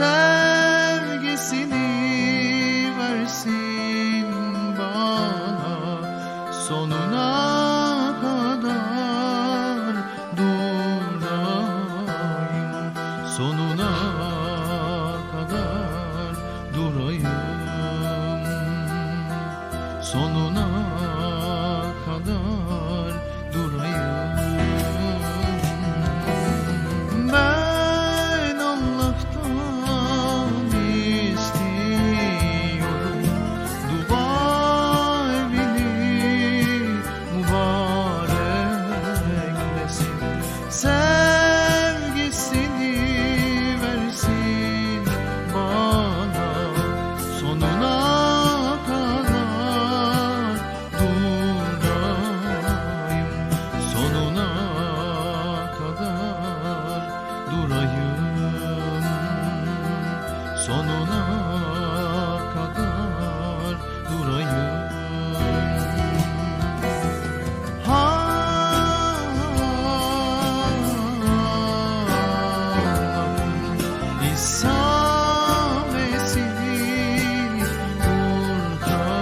sevgisini versin bana. Sonuna kadar durayım. Sonuna kadar durayım. Sonuna Sonuna kadar durayım. İsabesini kurtarıcı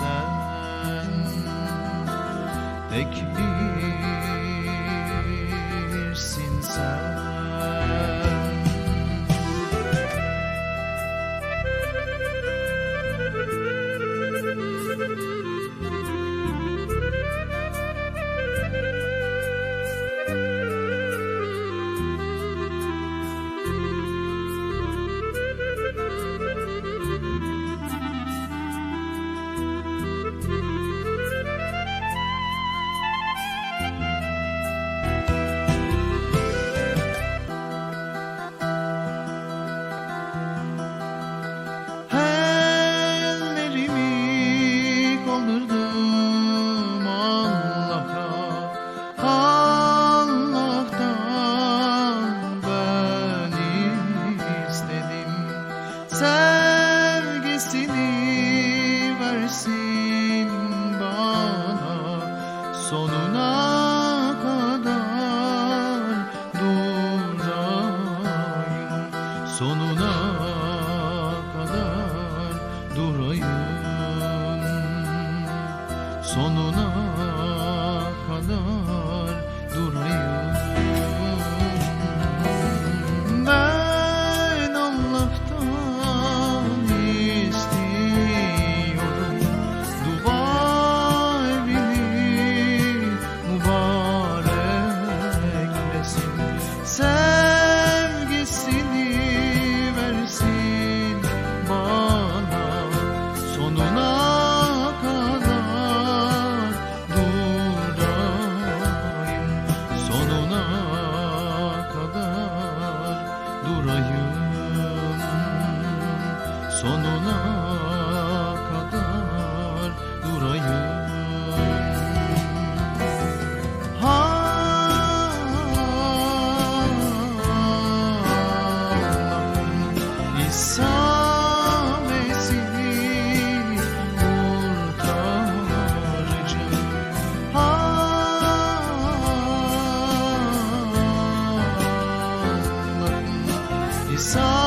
sen. Tek birsin Sonuna kadar durayım Sonuna kadar durayım. Sonuna sonuna kadar durayım. Ha, İsamesi kurtarıcı ha, İsamesi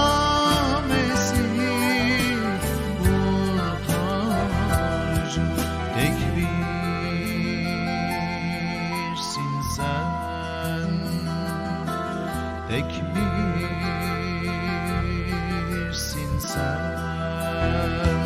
dek misin sen?